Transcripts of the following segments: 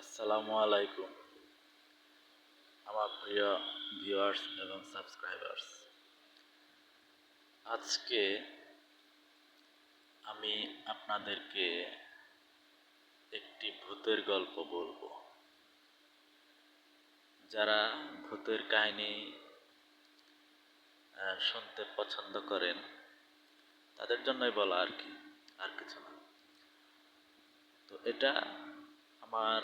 আসসালামু আলাইকুম, আমার প্রিয় ভিউয়ার্স এবং সাবস্ক্রাইবার্স আজকে আমি আপনাদেরকে একটি ভূতের গল্প বলব। যারা ভূতের কাহিনী শুনতে পছন্দ করেন, তাদের জন্যই বলা আর কি, আর কিছু না। তো এটা আমার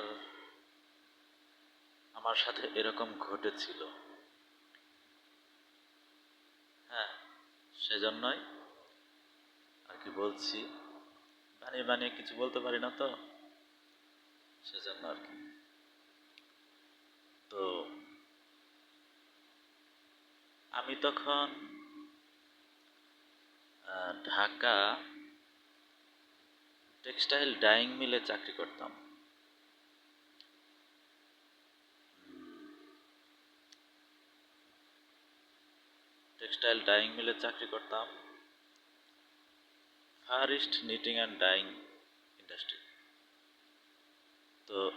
আমার সাথে এরকম ঘটেছিল। হ্যাঁ সেজন্যই আর কি বলছি, বানিয়ে বানিয়ে কিছু বলতে পারি না তো? সেজন্য আর কি। তো আমি তখন ঢাকা টেক্সটাইল ডাইং মিলে চাকরি করতাম। টেক্সটাইল ডাইং মিলে চাকরি করতাম Far East knitting and dyeing industry তো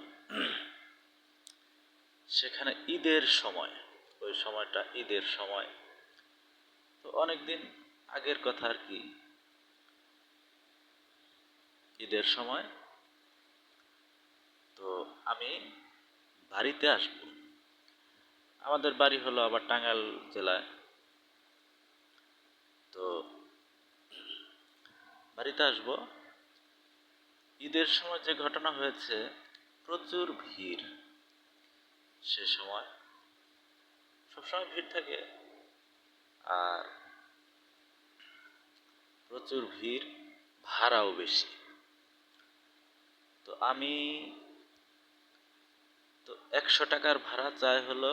সেখানে ঈদের সময়, ওই সময়টা ঈদের সময়। তো অনেক দিন আগের কথা আর কি। ঈদের সময়। তো আমি বাড়িতে আসব। আমাদের বাড়ি হলো আবার টাঙ্গাইল জেলায়। তো বাড়িতে আসব। ঈদের সময় যে ঘটনা হয়েছে, প্রচুর ভিড় সে সময়। সবসময় ভিড় থাকে আর প্রচুর ভিড়, ভাড়াও বেশি। তো আমি তো একশো টাকার ভাড়া চাই হলো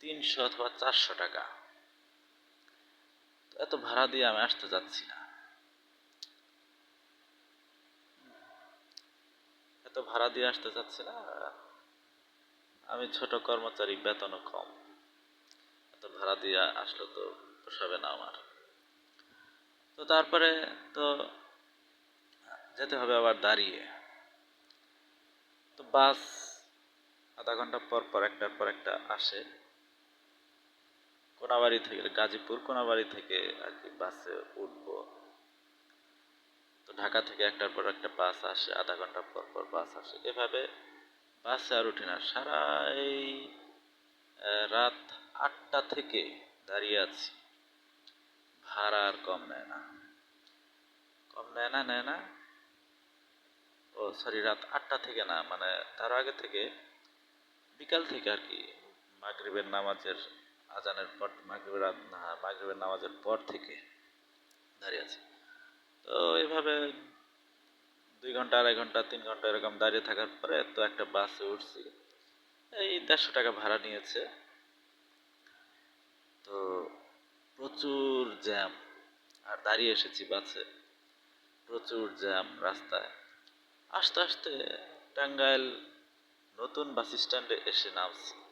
তিনশো অথবা চারশো টাকা। এত ভাড়া দিয়ে আমি আসতে যাচ্ছি না। এত ভাড়া দিয়ে আসতে চাচ্ছি না। আমি ছোট কর্মচারী, বেতনও কম। এত ভাড়া দিয়ে আসলে তো পোষাবে না আমার। তো তারপরে তো যেতে হবে আবার দাঁড়িয়ে। তো বাস আধা ঘণ্টা পর পর একটার পর একটা আসে। কোনাবাড়ি থেকে, গাজীপুর কোনাবাড়ি থেকে আর কি বাসে উঠবো। তো ঢাকা থেকে একটার পর একটা বাস আসে, আধা ঘণ্টা পর পর বাস আসে। এভাবে বাসে আর উঠি না। সারা এই রাত আটটা থেকে দাঁড়িয়ে আছি। ভাড়া আর কম নেয় না। কম নেয় না নেয় না? ও সরি রাত আটটা থেকে না মানে তার আগে থেকে বিকাল থেকে আর কি মাগরিবের নামাজের আজানের পর, মাগরিবের মাগরিবের নামাজের পর থেকে দাঁড়িয়ে আছি। তো এভাবে দুই ঘণ্টা, আড়াই ঘণ্টা, তিন ঘণ্টা এরকম দাঁড়িয়ে থাকার পরে তো একটা বাসে উঠছি। এই দেড়শো টাকা ভাড়া নিয়েছে। তো প্রচুর জ্যাম। আর দাঁড়িয়ে এসেছি বাসে। প্রচুর জ্যাম রাস্তায়। আস্তে আস্তে টাঙ্গাইল নতুন বাস স্ট্যান্ডে এসে নামছি।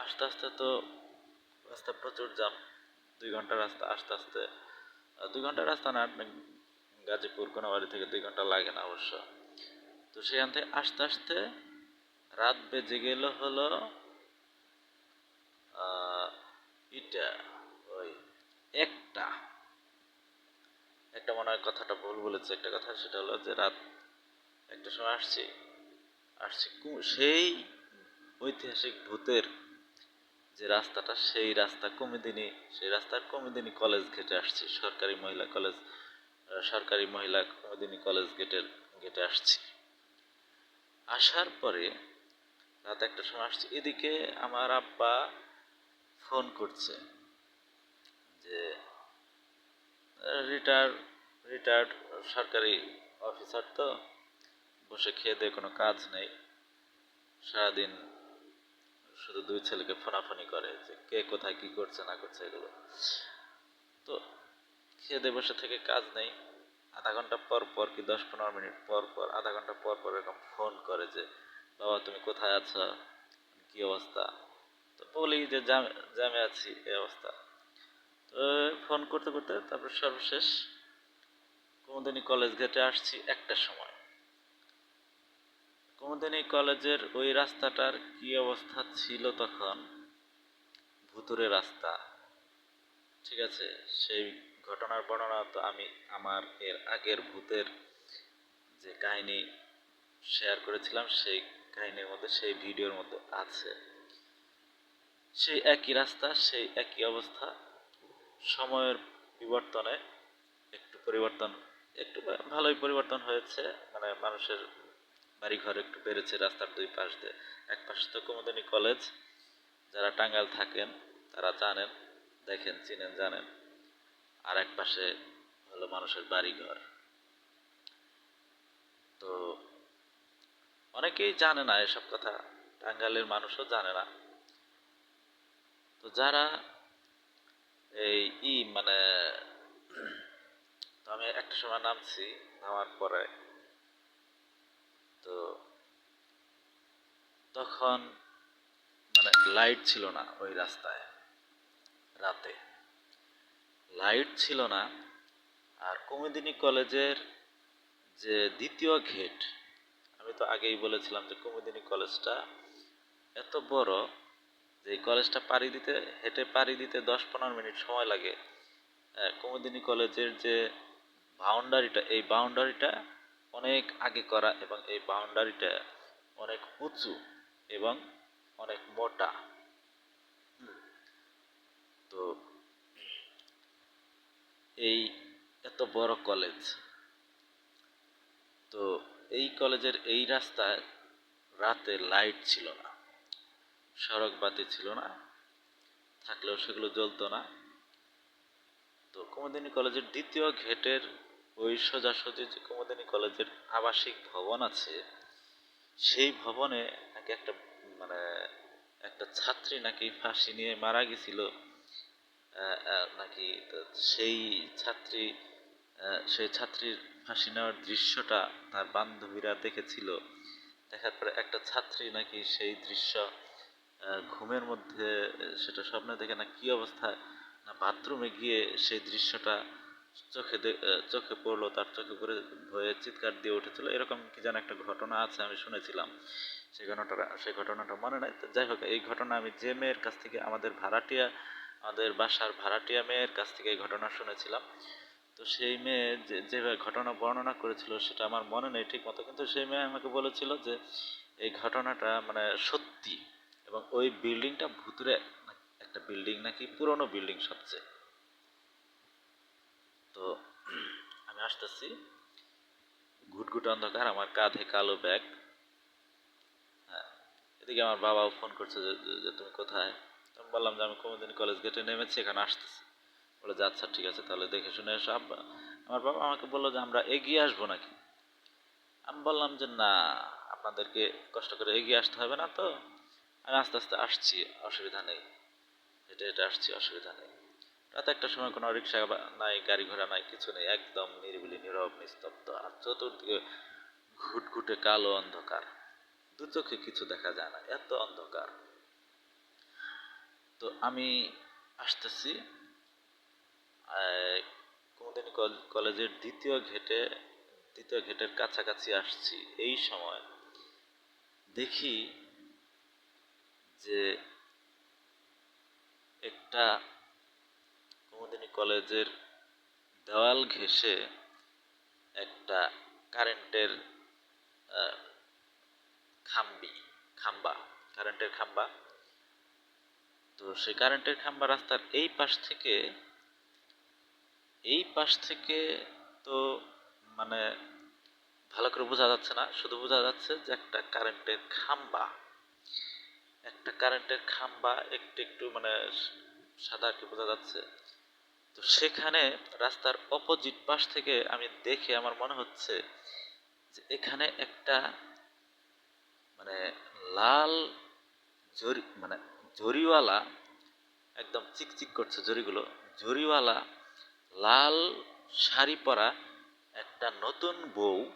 আস্তে আস্তে তো রাস্তা প্রচুর জ্যাম। দুই ঘণ্টা রাস্তা আস্তে আস্তে। দুই ঘণ্টা রাস্তা না গাজীপুর কোনো বাড়ি থেকে দুই ঘণ্টা লাগে না অবশ্য। তো সেখান থেকে আস্তে আস্তে রাত বেজে গেল হলো ইটা, ওই একটা। একটা মনে হয় কথাটা ভুল বলেছে, একটা কথা সেটা হলো যে রাত একটা সময় আসছি। আসছি সেই ঐতিহাসিক ভূতের যে রাস্তাটা, সেই রাস্তা কমিদিনী সেই রাস্তার কমিদিনী কলেজ গেটে আসছি। সরকারি মহিলা কলেজ সরকারি মহিলা কমিদিনী কলেজ গেটের গেটে আসছি। আসার পরে রাত একটা সময় আসছি, এদিকে আমার আব্বা ফোন করছে যে, রিটায়ার, রিটায়ার্ড সরকারি অফিসার তো, বসে খেয়ে দিয়ে কোনো কাজ নেই, সারাদিন শুধু দুই ছেলেকে ফোনাফোনি করে যে কে কোথায় কি করছে, না করছে এগুলো। তো খেয়ে বসে থেকে কাজ নেই। আধা ঘণ্টা পর পর কি দশ পনেরো মিনিট পর পর, আধা ঘণ্টা পর পর এরকম ফোন করে যে, বাবা, তুমি কোথায় আছো? কি অবস্থা? তো বলি যে, জামে আছি, এই অবস্থা। তো ফোন করতে করতে তারপর সর্বশেষ কুমুদিনী কলেজ গেটে আসছি একটার সময়। কুমুদিনী কলেজের ওই রাস্তাটার কি অবস্থা ছিল তখন? ভুতুরে রাস্তা। ঠিক আছে, সেই ঘটনার বর্ণনা তো আমি আমার এর আগের ভূতের যে কাহিনী শেয়ার করেছিলাম, সেই কাহিনীর মধ্যে, সেই ভিডিওর মধ্যে আছে। সেই একই রাস্তা, সেই একই অবস্থা। সময়ের বিবর্তনে একটু পরিবর্তন, একটু ভালোই পরিবর্তন হয়েছে। মানে মানুষের বাড়িঘর একটু বেড়েছে, রাস্তার দুই পাশ দিয়ে। এক পাশে তো কুমুদিনী কলেজ, যারা টাঙ্গাইল থাকেন তারা জানেন, দেখেন, চিনেন, জানেন। আর এক পাশে হলো মানুষের বাড়িঘর। তো অনেকেই জানে না এসব কথা টাঙ্গালের মানুষও জানে না। তো যারা এই ই মানে আমি একটা সময় নামছি, নামার পরে তো তখন মানে লাইট ছিল না ওই রাস্তায়, রাতে। লাইট ছিল না আর কুমুদিনী কলেজের যে দ্বিতীয় ঘেট আমি তো আগেই বলেছিলাম যে কুমুদিনী কলেজটা এত বড় যে কলেজটা পাড়ি দিতে, হেঁটে পাড়ি দিতে দশ পনেরো মিনিট সময় লাগে। কুমুদিনী কলেজের যে বাউন্ডারিটা এই বাউন্ডারিটা অনেক আগে করা এবং এই বাউন্ডারিটা অনেক উঁচু এবং অনেক মোটা। তো এই এত বড় কলেজ তো এই কলেজের এই রাস্তায় রাতে লাইট ছিল না। সড়ক বাতি ছিল না। থাকলেও সেগুলো জ্বলতো না। তো কুমুদিনী কলেজের দ্বিতীয় গেটের ওই সোজাসুজি যে কুমুদিনী কলেজের আবাসিক ভবন আছে, সেই ভবনে নাকি একটা মানে একটা ছাত্রী নাকি ফাঁসি নিয়ে মারা গেছিল। নাকি সেই ছাত্রী সেই ছাত্রীর ফাঁসি নেওয়ার দৃশ্যটা তার বান্ধবীরা দেখেছিল। দেখার পরে একটা ছাত্রী নাকি সেই দৃশ্য ঘুমের মধ্যে, সেটা স্বপ্নে দেখে না কি অবস্থায় না বাথরুমে গিয়ে সেই দৃশ্যটা চোখে চোখে পড়ল, তার চোখে পড়ে ভয়ে চিৎকার দিয়ে উঠেছিল। এরকম কি যেন একটা ঘটনা আছে, আমি শুনেছিলাম। সেই ঘটনাটা সেই ঘটনাটা মনে নাই। যাই হোক, এই ঘটনা আমি যে মেয়ের কাছ থেকে, আমাদের ভাড়াটিয়া, আমাদের বাসার ভাড়াটিয়া মেয়ের কাছ থেকে এই ঘটনা শুনেছিলাম। তো সেই মেয়ে যে যেভাবে ঘটনা বর্ণনা করেছিল, সেটা আমার মনে নেই ঠিক মতো, কিন্তু সেই মেয়ে আমাকে বলেছিল যে, এই ঘটনাটা মানে সত্যি। এবং ওই বিল্ডিংটা ভুতুরে একটা বিল্ডিং নাকি পুরনো বিল্ডিং সবচেয়ে। তো আমি আসতেছি। ঘুটঘুট অন্ধকার, আমার কাঁধে কালো ব্যাগ। হ্যাঁ এদিকে আমার বাবাও ফোন করছে যে তুমি কোথায়? আমি বললাম যে, আমি কুমুদিনী কলেজ গেটে নেমেছি, এখানে আসতেছি। বলে, যে আচ্ছা ঠিক আছে, তাহলে দেখে শুনে এসো। আব্বা, আমার বাবা আমাকে বলল যে, আমরা এগিয়ে আসব নাকি? আমি বললাম যে, না, আপনাদেরকে কষ্ট করে এগিয়ে আসতে হবে না তো। আমি আস্তে আস্তে আসছি, অসুবিধা নেই। হেঁটে হেঁটে আসছি, অসুবিধা নেই। রাতে একটা সময় কোনো রিক্সা নাই, গাড়ি ঘোড়া নাই, কিছু নেই, একদম নিরিবিলি, নীরব, নিস্তব্ধ, আর চতুর্দিকে ঘুটঘুটে কালো অন্ধকার। দু চোখে কিছু দেখা যায় না, এত অন্ধকার। তো আমি আসতেছি কুমুদিনী কল- কলেজের দ্বিতীয় ঘেটে, দ্বিতীয় ঘেটের কাছাকাছি আসছি। এই সময় দেখি যে একটা কলেজের দেওয়াল ঘেঁষে একটা কারেন্টের খাম্বি, খাম্বা, কারেন্টের খাম্বা। তো সেই কারেন্টের খাম্বা রাস্তার এই পাশ থেকে, এই পাশ থেকে তো মানে ভালো করে বোঝা যাচ্ছে না, শুধু বোঝা যাচ্ছে যে একটা কারেন্টের খাম্বা। একটা কারেন্টের খাম্বা একটু একটু মানে সাদা আর কি বোঝা যাচ্ছে। তো সেখানে রাস্তার অপোজিট পাশ থেকে আমি দেখে আমার মনে হচ্ছে যে এখানে একটা মানে লাল জরি মানে জরিওয়ালা, একদম চিকচিক করছে জরিগুলো জরিওয়ালা লাল শাড়ি পরা একটা নতুন বউ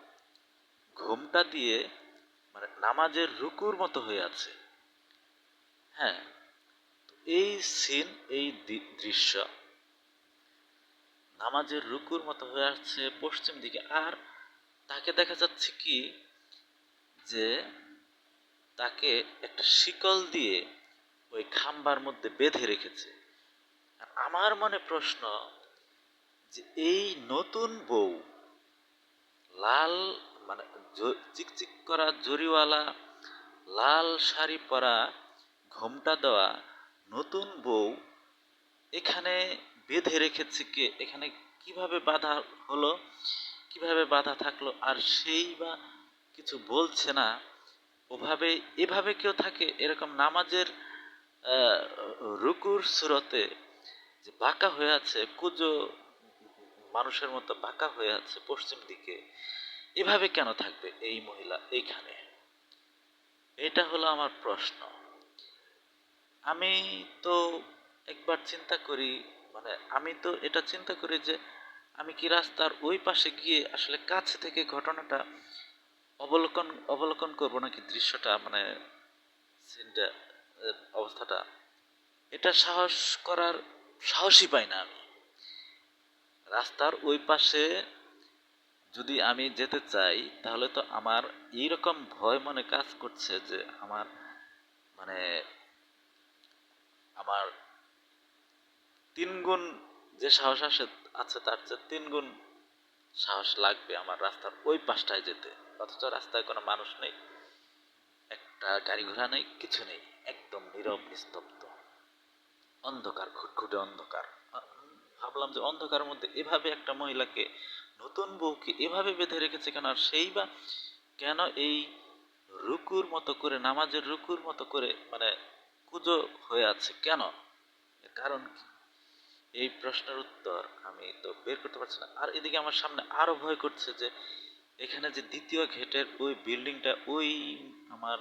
ঘোমটা দিয়ে মানে নামাজের রুকুর মতো হয়ে আছে। হ্যাঁ এই সিন এই দৃশ্য নামাজের রুকুর মতো হয়ে আসছে পশ্চিম দিকে। আর তাকে দেখা যাচ্ছে কি? যে তাকে একটা শিকল দিয়ে ওই খাম্বার মধ্যে বেঁধে রেখেছে। আমার মনে প্রশ্ন, যে এই নতুন বউ, লাল মানে চিকচিক করা জরিওয়ালা লাল শাড়ি পরা, ঘোমটা দেওয়া নতুন বউ, এখানে বেঁধে রেখেছে কে? এখানে কীভাবে বাধা হলো? কীভাবে বাধা থাকল? আর সেই বা কিছু বলছে না। ওভাবে, এভাবে কেউ থাকে? এরকম নামাজের রুকুর সুরতে যে বাঁকা হয়ে আছে, কুজো মানুষের মতো বাঁকা হয়ে আছে পশ্চিম দিকে, এভাবে কেন থাকবে এই মহিলা এইখানে? এটা হলো আমার প্রশ্ন। আমি তো একবার চিন্তা করি মানে আমি তো এটা চিন্তা করি যে আমি কি রাস্তার ওই পাশে গিয়ে আসলে কাছ থেকে ঘটনাটা অবলোকন অবলোকন করব নাকি দৃশ্যটা মানে সিনটা অবস্থাটা? এটা সাহস করার সাহসই পাই না আমি। রাস্তার ওই পাশে যদি আমি যেতে চাই, তাহলে তো আমার এইরকম ভয় মনে কাজ করছে যে আমার মানে আমার তিন গুণ যে সাহস আসে, আছে তার চেয়ে তিন গুণ সাহস লাগবে আমার রাস্তার ওই পাশটায় যেতে। অথচ রাস্তায় কোনো মানুষ নেই। একটা গাড়ি ঘোড়া নেই, কিছু নেই। একদম নীরব, নিস্তব্ধ। অন্ধকার, ঘুটঘুটে অন্ধকার। ভাবলাম যে অন্ধকারের মধ্যে এভাবে একটা মহিলাকে, নতুন বউকে এভাবে বেঁধে রেখেছে কেন? আর সেই বা কেন এই রুকুর মতো করে, নামাজের রুকুর মতো করে মানে কুজো হয়ে আছে কেন? কারণ কি? এই প্রশ্নের উত্তর আমি তো বের করতে পারছি না। আর এদিকে আমার সামনে আরও ভয় করছে যে, এখানে যে দ্বিতীয় ঘেটের ওই বিল্ডিংটা, ওই আমার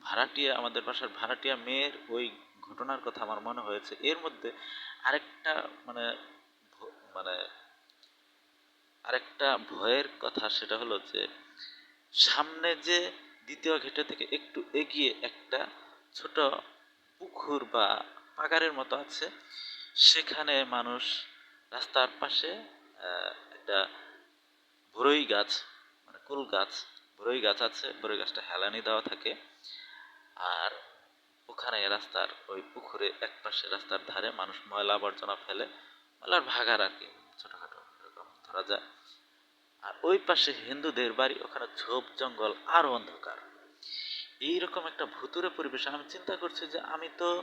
ভাড়াটিয়া, আমাদের বাসার ভাড়াটিয়া মেয়ের ওই ঘটনার কথা আমার মনে হয়েছে। এর মধ্যে আরেকটা মানে মানে আরেকটা ভয়ের কথা সেটা হলো যে, সামনে যে দ্বিতীয় ঘেটে থেকে একটু এগিয়ে একটা ছোট পুকুর বা পাগারের মতো আছে সেখানে মানুষ রাস্তার পাশে একটা বরই গাছ মানে কুল গাছ, বরই গাছ আছে, বরই গাছটা হেলানি দেওয়া থাকে। আর ওখানে রাস্তার ওই পুকুরে এক পাশে রাস্তার ধারে মানুষ ময়লা আবর্জনা ফেলে, ময়লার ভাগার আর কি, ছোটখাটো এরকম ধরা যায়। আর ওই পাশে হিন্দুদের বাড়ি, ওখানে ঝোপ, জঙ্গল, আর অন্ধকার। এইরকম একটা ভুতুরে পরিবেশ আমি চিন্তা করছি যে আমি তো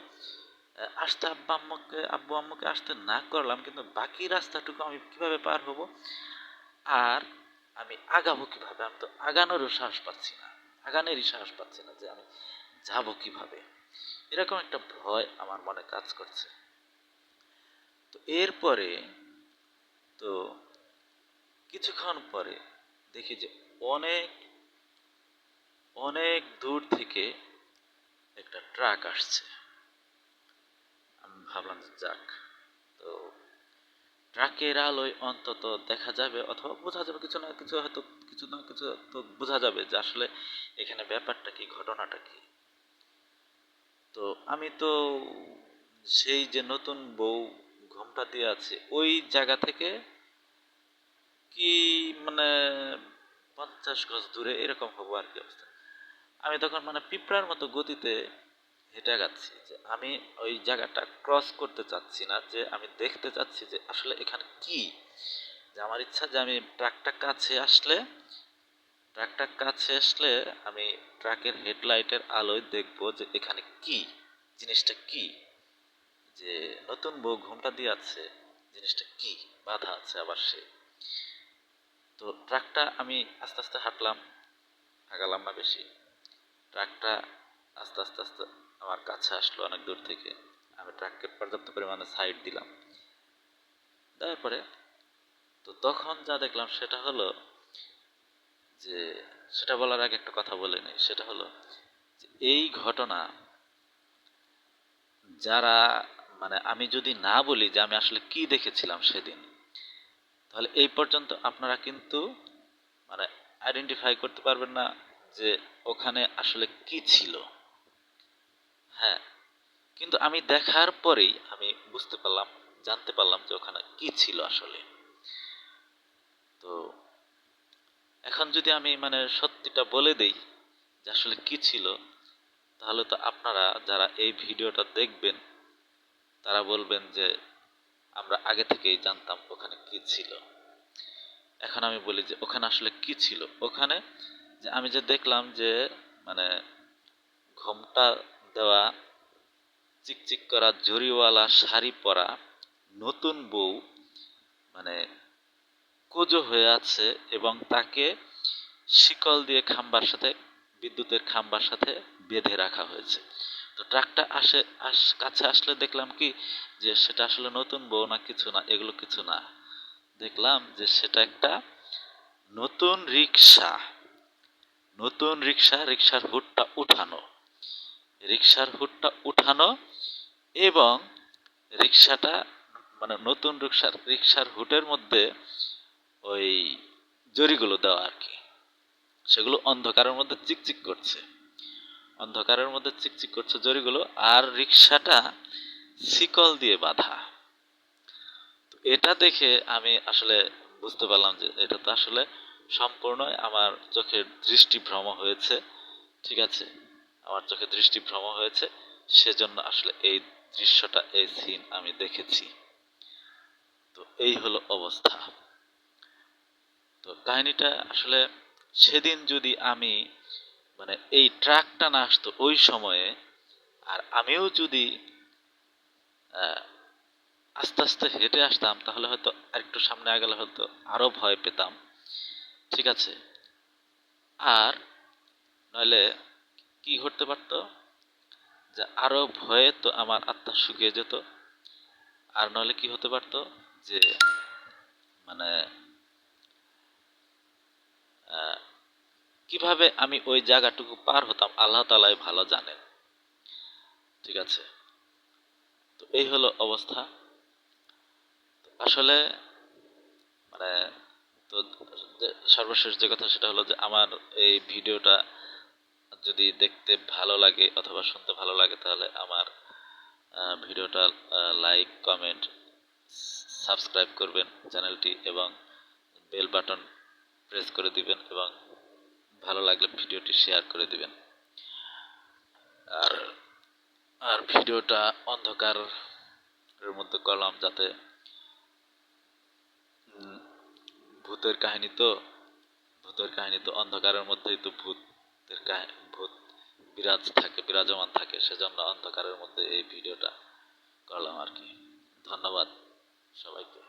আসতে আব্বা আম্মুকে, আব্বু আম্মুকে আসতে না করলাম, কিন্তু বাকি রাস্তাটুকু আমি কীভাবে পার হব? আর আমি আগাবো কীভাবে? আমি তো আগানোরও সাহস পাচ্ছি না। আগানেরই সাহস পাচ্ছি না যে আমি যাব কীভাবে। এরকম একটা ভয় আমার মনে কাজ করছে। তো এরপরে, তো কিছুক্ষণ পরে দেখি যে অনেক অনেক দূর থেকে একটা ট্রাক আসছে। ভাবলাম যাক। তো ট্রাকের আলোয় অন্তত দেখা যাবে অথবা বোঝা যাবে কিছু না কিছু হয়তো কিছু না কিছু তো বোঝা যাবে যে আসলে এখানে ব্যাপারটা কি, ঘটনাটা কি। তো আমি তো সেই যে নতুন বউ ঘোমটা দিয়ে আছে, ওই জায়গা থেকে কি মানে পঞ্চাশ গজ দূরে এরকম হব আর কি অবস্থা। আমি তখন মানে পিঁপড়ার মতো গতিতে হেঁটে যাচ্ছি যে আমি ওই জায়গাটা ক্রস করতে চাচ্ছি না, যে আমি দেখতে চাচ্ছি যে আসলে এখানে কি। যে আমার ইচ্ছা যে আমি ট্রাকটা কাছে আসলে, ট্রাকটা কাছে আসলে আমি ট্রাকের হেডলাইটের আলোয় দেখব যে এখানে কি, জিনিসটা কি। যে নতুন বউ ঘুমটা দিয়ে আছে জিনিসটা কি, বাধা আছে আবার সে। তো ট্রাকটা আমি আস্তে আস্তে হাঁটলাম, আগালাম না বেশি। ট্রাকটা আস্তে আস্তে আস্তে আমার কাছে আসলো অনেক দূর থেকে। আমি ট্রাককে পর্যাপ্ত পরিমাণে সাইড দিলাম। দেওয়ার পরে তো তখন যা দেখলাম সেটা হলো যে, সেটা বলার আগে একটা কথা বলে নেই। সেটা হলো এই ঘটনা যারা মানে আমি যদি না বলি যে আমি আসলে কি দেখেছিলাম সেদিন, তাহলে এই পর্যন্ত আপনারা কিন্তু মানে আইডেন্টিফাই করতে পারবেন না যে ওখানে আসলে কি ছিল। হ্যাঁ। কিন্তু আমি দেখার পরেই আমি বুঝতে পারলাম, জানতে পারলাম যে ওখানে কি ছিল আসলে। তো এখন যদি আমি মানে সত্যিটা বলে দেই যে আসলে কি ছিল, তাহলে তো আপনারা যারা এই ভিডিওটা দেখবেন, তারা বলবেন যে আমরা আগে থেকেই জানতাম ওখানে কি ছিল। এখন আমি বলি যে ওখানে আসলে কি ছিল? ওখানে যে আমি যে দেখলাম যে মানে ঘোমটা দেওয়া, চিকচিক করা জরিওয়ালা শাড়ি পরা নতুন বউ মানে কুজো হয়ে আছে এবং তাকে শিকল দিয়ে খাম্বার সাথে, বিদ্যুতের খাম্বার সাথে বেঁধে রাখা হয়েছে। তো ট্রাকটা আসে, আস, কাছে আসলে দেখলাম কি যে সেটা আসলে নতুন বউ না, কিছু না, এগুলো কিছু না। দেখলাম যে সেটা একটা নতুন রিক্সা নতুন রিক্সা রিক্সার হুডটা উঠানো। রিক্সার হুডটা উঠানো এবং রিক্সাটা মানে নতুন রিক্সার রিক্সার হুটের মধ্যে ওই জরিগুলো দেওয়া আর কি। সেগুলো অন্ধকারের মধ্যে চিকচিক করছে। অন্ধকারের মধ্যে চিকচিক করছে জরিগুলো আর রিক্সাটা শিকল দিয়ে বাঁধা। এটা দেখে আমি আসলে বুঝতে পারলাম যে এটা তো আসলে সম্পূর্ণ আমার চোখের দৃষ্টিভ্রম হয়েছে। ঠিক আছে? আমার চোখে দৃষ্টিভ্রম হয়েছে, সেজন্য আসলে এই দৃশ্যটা, এই সিন আমি দেখেছি। তো এই হলো অবস্থা। তো কাহিনীটা আসলে সেদিন যদি আমি মানে এই ট্রাকটা না আসতো ওই সময়ে, আর আমিও যদি আস্তে আস্তে হেঁটে আসতাম, তাহলে হয়তো আরেকটু সামনে আগেলে হয়তো আরও ভয় পেতাম। ঠিক আছে? আর নইলে কি ঘটতে পারতো? যে আরও ভয়ে তো আমার আত্মা শুকিয়ে যেত। আর নইলে কি হতে পারতো? যে মানে কীভাবে আমি ওই জায়গাটুকু পার হতাম, আল্লাহ তালাই ভালো জানেন। ঠিক আছে? তো এই হলো অবস্থা। আসলে মানে তো সর্বশেষ যে কথা সেটা হলো যে আমার এই ভিডিওটা যদি দেখতে ভালো লাগে অথবা শুনতে ভালো লাগে, তাহলে আমার ভিডিওটা লাইক কমেন্ট সাবস্ক্রাইব করবেন চ্যানেলটি এবং বেল বাটন প্রেস করে দিবেন এবং ভালো লাগলে ভিডিওটি শেয়ার করে দিবেন। আর আর ভিডিওটা অন্ধকারের মধ্যে করলাম যাতে ভূতের কাহিনী তো, ভূতের কাহিনী তো অন্ধকারের মধ্যেই তো ভূতের বিরাজ থাকে বিরাজমান থাকে সেজন্য অন্ধকারের মধ্যে এই ভিডিওটা করলাম আর কি। ধন্যবাদ সবাইকে।